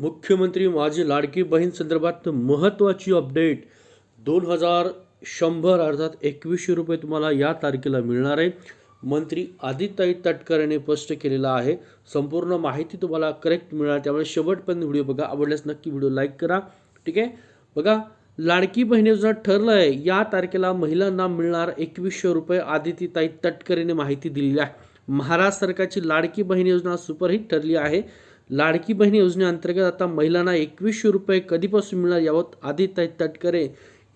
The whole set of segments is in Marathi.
मुख्यमंत्री माझी लाडकी बहीण संदर्भात महत्त्वाची अपडेट. दोन हजार शंभर अर्थात एकवीसशे रुपये तुम्हाला या तारखेला मिळणार आहे. मंत्री आदिताई तटकर यांनी स्पष्ट केलेला आहे. संपूर्ण माहिती तुम्हाला करेक्ट मिळणार. त्यामुळे शेवटपर्यंत व्हिडिओ बघा. आवडल्यास नक्की व्हिडिओ लाईक करा. ठीक आहे? बघा लाडकी बहीण योजना ठरलं आहे या तारखेला महिलांना मिळणार एकवीसशे रुपये आदितीताई तटकर यांनी माहिती दिलेली आहे. महाराष्ट्र सरकारची लाडकी बहीण योजना सुपरहिट ठरली आहे. लाडकी बहीण योजनेअंतर्गत आता महिलांना एकवीसशे रुपये कधीपासून मिळणार यावत आदित्य तटकरे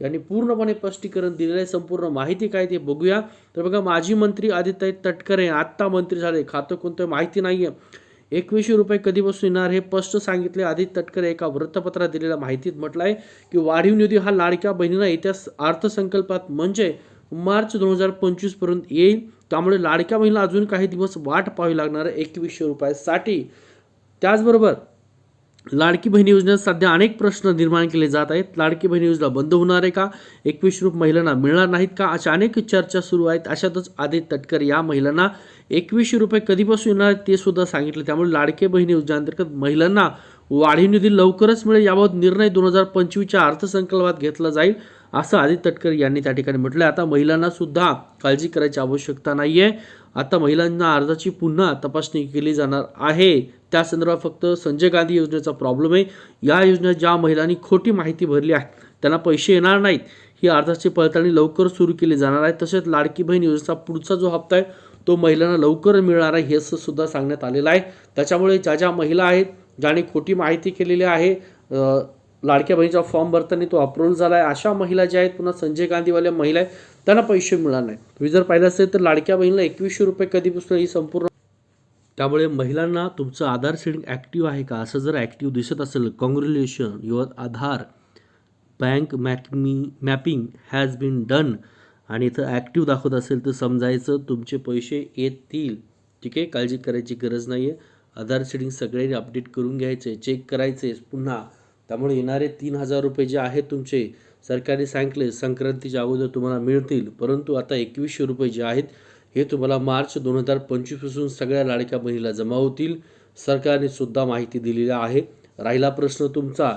यांनी पूर्णपणे स्पष्टीकरण दिलेलं आहे. संपूर्ण माहिती काय ते बघूया. तर बघा माजी मंत्री आदित्य तटकरे आत्ता मंत्री झाले. खातं कोणतं माहिती नाही आहे एकवीसशे रुपये कधीपासून येणार हे स्पष्ट सांगितले. आदित्य तटकरे एका वृत्तपत्रात दिलेल्या माहितीत म्हटलं आहे की वाढीव निधी हा लाडक्या बहिणीला येत्या अर्थसंकल्पात म्हणजे मार्च दोन हजार पंचवीसपर्यंत येईल. त्यामुळे लाडक्या बहिणीला अजून काही दिवस वाट पाहावी लागणार आहे एकवीसशे रुपयासाठी. त्याचबरोबर लाडकी बहीण योजनेत सध्या अनेक प्रश्न निर्माण केले जात आहेत. लाडकी बहीण योजना बंद होणार आहे का? एकवीस रुपये महिलांना मिळणार नाहीत का? अशा अनेक चर्चा सुरू आहेत. अशातच आदित्य तटकर या महिलांना एकवीसशे रुपये कधीपासून येणार आहेत ते सुद्धा सांगितलं. त्यामुळे लाडके बहीण योजनेअंतर्गत महिलांना वाढीव निधी लवकरच मिळेल. याबाबत निर्णय दोन हजार पंचवीसच्या अर्थसंकल्पात घेतला जाईल असं आदित्य तटकर यांनी त्या ठिकाणी म्हटलं आता महिलांना सुद्धा काळजी करायची आवश्यकता नाही आहे आता महिलांना अर्जाची पुन्हा तपासणी केली जाणार आहे. त्या संदर्भात फक्त संजय गांधी योजनेचा प्रॉब्लेम आहे. या योजनेत ज्या महिलांनी खोटी माहिती भरली आहे त्यांना पैसे येणार नाहीत. ही अर्जाची पडताळणी लवकर सुरू केली जाणार आहे. तसेच लाडकी बहीण योजनेचा पुढचा जो हप्ता आहे तो महिलांना लवकर मिळणार आहे हे असं सुद्धा सांगण्यात आलेलं आहे. त्याच्यामुळे ज्या ज्या महिला आहेत ज्याने खोटी माहिती केलेली आहे लाडक्या बहिणीचा फॉर्म भरताना तो अप्रूव्ह झाला आहे अशा महिला ज्या आहेत पुन्हा संजय गांधीवाल्या महिला आहेत त्यांना पैसे मिळणार नाही तुम्ही जर पाहिलं असेल तर लाडक्या बहिणीला एकवीसशे रुपये कधीपासून ही संपूर्ण त्यामुळे महिलांना तुमचं आधार सेडिंग ॲक्टिव्ह आहे का? असं जर ॲक्टिव्ह दिसत असेल कॉंग्रॅच्युलेशन युअर आधार बँक मॅकमी मॅपिंग हॅज बीन डन आणि इथं ॲक्टिव्ह दाखवत असेल तर समजायचं तुमचे पैसे येतील. ठीक आहे? काळजी करायची गरज नाही आहे आधार सेटिंग सगळ्यांनी अपडेट करून घ्यायचे चेक करायचे पुन्हा त्यामुळे येणारे तीन हजार रुपये जे आहेत तुमचे सरकारने सांगितले संक्रांतीच्या अगोदर तुम्हाला मिळतील. परंतु आता एकवीसशे रुपये जे आहेत हे तुम्हाला मार्च दोन हजार पंचवीसपासून सगळ्या लाडक्या बहिणीला जमा होतील. सरकारने सुद्धा माहिती दिलेली आहे. राहिला प्रश्न तुमचा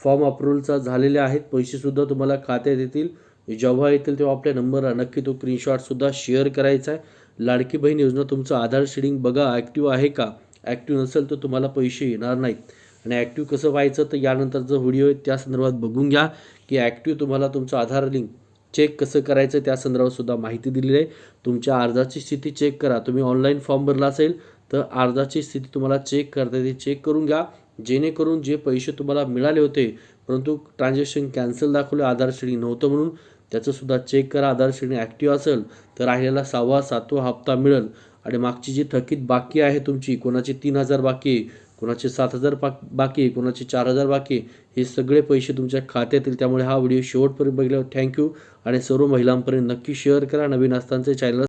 फॉर्म अप्रुव्हलचा झालेले आहेत पैसेसुद्धा तुम्हाला खात्यात येतील. जेव्हा येतील तेव्हा आपल्या नंबरला नक्की तो स्क्रीनशॉटसुद्धा शेअर करायचा आहे. लाडकी बहीण योजना तुमचं आधार शेडिंग बघा ॲक्टिव्ह आहे का? ॲक्टिव्ह नसेल तर तुम्हाला पैसे येणार नाहीत. आणि ॲक्टिव्ह कसं व्हायचं तर यानंतर जो व्हिडिओ आहे त्या संदर्भात बघून घ्या की ॲक्टिव्ह तुम्हाला तुमचं आधार लिंक चेक कसं करायचं त्या संदर्भातसुद्धा माहिती दिलेली आहे. तुमच्या अर्जाची स्थिती चेक करा. तुम्ही ऑनलाईन फॉर्म भरला असेल तर अर्जाची स्थिती तुम्हाला चेक करता येते. चेक करून घ्या. जेणेकरून जे पैसे तुम्हाला मिळाले होते परंतु ट्रान्झॅक्शन कॅन्सल दाखवले आधार श्रेणी नव्हतं म्हणून त्याचंसुद्धा चेक करा. आधार श्रेणी ॲक्टिव्ह असेल तर राहिलेला सहावा सातवा हप्ता मिळेल. आणि मागची जी थकीत बाकी आहे तुमची कोणाची तीन हजार बाकी आहे कोणाचे सात हजार पाक बाकी कुणाचे चार हजार बाकी हे सगळे पैसे तुमच्या खात्यात येतील. त्यामुळे हा व्हिडिओ शेवटपर्यंत बघितल्यावर थँक्यू. आणि सर्व महिलांपर्यंत नक्की शेअर करा. नवीन असतानाचे चॅनल